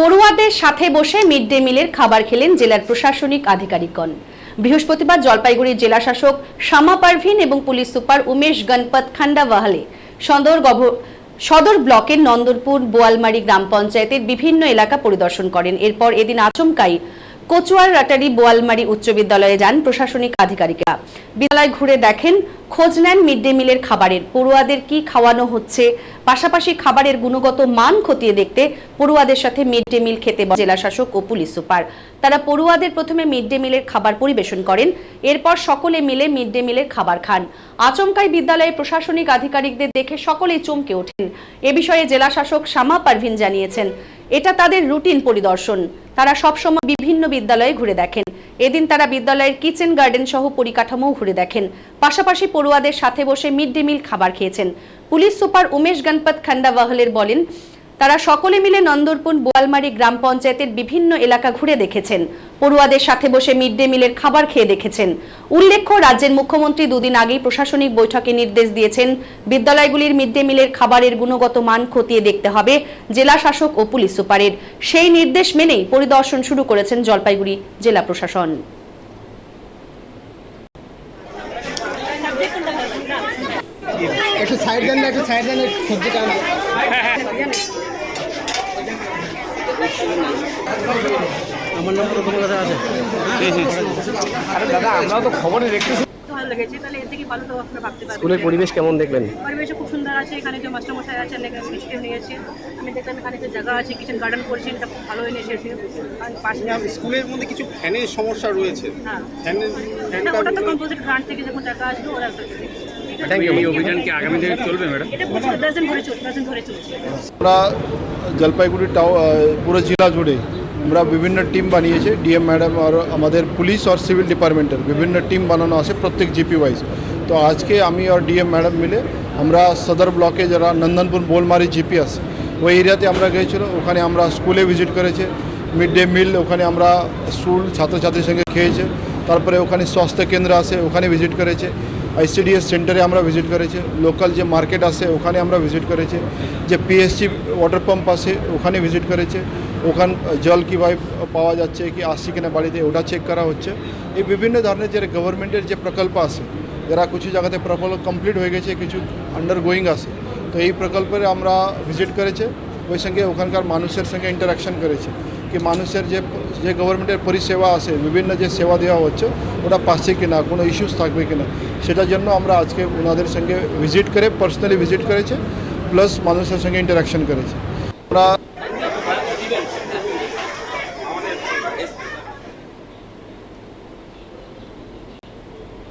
পড়ুয়াদের সাথে বসে মিড ডে মিলের খাবার খেলেন জেলার প্রশাসনিক আধিকারিকগণ। বৃহস্পতিবার জলপাইগুড়ির জেলা শাসক শ্যামা পারভিন এবং পুলিশ সুপার উমেশ গণপত খান্ডাওয়াহালে সদর গভ- সদর ব্লকের নন্দরপুর বোয়ালমারি গ্রাম পঞ্চায়েতের বিভিন্ন এলাকা পরিদর্শন করেন। এরপর এদিন আচমকাই কচুয়ার রাটারি বোয়ালমারি উচ্চ বিদ্যালয়ে যান প্রশাসনিক আধিকারিকরা। বিদ্যালয় ঘুরে দেখেন, খোঁজ নেন মিড ডে মিলের খাবারের, পড়ুয়াদের কি খাওয়ানো হচ্ছে। পাশাপাশি খাবারের গুণগত মান খতিয়ে দেখতে পড়ুয়াদের সাথে মিড ডে মিল খেতে জেলা শাসক ও পুলিশ সুপার। তারা পড়ুয়াদের প্রথমে মিড ডে মিলের খাবার পরিবেশন করেন, এরপর সকলে মিলে মিড ডে মিলের খাবার খান। আচমকাই বিদ্যালয়ের প্রশাসনিক আধিকারিকদের দেখে সকলেই চমকে ওঠেন। এ বিষয়ে জেলা শাসক শামা পারভিন জানিয়েছেন, এটা তাদের রুটিন পরিদর্শন। তারা সবসময় বিভিন্ন বিদ্যালয়ে ঘুরে দেখেন। এদিন তারা বিদ্যালয়ের কিচেন গার্ডেন সহ পরিকাঠামো ঘুরে দেখেন। পাশাপাশি পড়ুয়াদের সাথে বসে মিড ডে মিল খাবার খেয়েছেন। পুলিশ সুপার উমেশ গণপত খান্ডাওয়াহলের বলেন, তারা সকলে মিলে নন্দরপুর বোয়ালমারি গ্রাম পঞ্চায়েতের বিভিন্ন এলাকা ঘুরে দেখেছেন। পড়ুয়াদের সাথে বসে মিড ডে মিলের খাবার খেয়ে দেখেছেন। উল্লেখ্য, রাজ্যের মুখ্যমন্ত্রী দুদিন আগেই প্রশাসনিক বৈঠকে নির্দেশ দিয়েছেন, বিদ্যালয়গুলির মিড ডে মিলের খাবারের গুণগত মান খতিয়ে দেখতে হবে জেলা শাসক ও পুলিশ সুপারের। সেই নির্দেশ মেনেই পরিদর্শন শুরু করেছেন জলপাইগুড়ি জেলা প্রশাসন। আমার নম্বর তোমার কাছে আছে। ভালো লেগেছে তাহলে এর থেকে ভালো তো আপনারা ভাবতে পারবেন। স্কুলের পরিবেশ কেমন দেখলেন? পরিবেশও খুব সুন্দর আছে এখানে যে মাস্টারমশাই আছে অনেক সিস্টেম নিয়েছে আমি দেখলাম এখানে যে জায়গা আছে কিচেন গার্ডেন করেছেন এটা খুব ভালো এনেছে আর পাশে স্কুলের মধ্যে কিছু ফ্যানের সমস্যা রয়েছে। হ্যাঁ। ফ্যানের ওটা তো কম্পোজিট গ্রান্ট থেকে যখন টাকা আসবে ওরা আমরা জলপাইগুড়ি টাউ পুরো জেলা জুড়ে আমরা বিভিন্ন টিম বানিয়েছে। ডিএম ম্যাডাম আর আমাদের পুলিশ আর সিভিল ডিপার্টমেন্টের বিভিন্ন টিম বানানো আছে প্রত্যেক জিপি ওয়াইজ তো আজকে আমি আর ডিএম ম্যাডাম মিলে আমরা সদর ব্লকে যারা নন্দনপুর বোলমারি জিপি আছে, ওই এরিয়াতে আমরা গিয়েছিল ওখানে আমরা স্কুলে ভিজিট করেছে। মিড ডে মিল ওখানে আমরা স্কুল ছাত্রছাত্রীর সঙ্গে খেয়েছে। তারপরে ওখানে স্বাস্থ্য কেন্দ্র আছে, ওখানে ভিজিট করেছে। আইসিডিএস সেন্টারে আমরা ভিজিট করেছি। লোকাল যে মার্কেট আছে, ওখানে আমরা ভিজিট করেছি। যে পিএসসি ওয়াটার পাম্প আছে, ওখানে ভিজিট করেছে। ওখান জল কীভাবে পাওয়া যাচ্ছে, কি আসছে কিনা বাড়িতে, ওটা চেক করা হচ্ছে। এই বিভিন্ন ধরনের যে গভর্নমেন্টের যে প্রকল্প আছে, যারা কিছু জায়গাতে প্রকল্প কমপ্লিট হয়ে গেছে, কিছু আন্ডার গোয়িং আছে, তো এই প্রকল্পে আমরা ভিজিট করেছে, ওই সঙ্গে ওখানকার মানুষের সঙ্গে ইন্টারাকশন করেছে। কি মানুষের যে যে গভর্নমেন্টের পরিষেবা আছে, বিভিন্ন যে সেবা দেওয়া হচ্ছে, ওটা পাচ্ছে কিনা, কোনো ইস্যুস থাকবে কিনা, সেটার জন্য আমরা আজকে ওনাদের সঙ্গে ভিজিট করে পার্সোনালি ভিজিট করেছে প্লাস মানুষের সঙ্গে ইন্টারাকশন করেছে।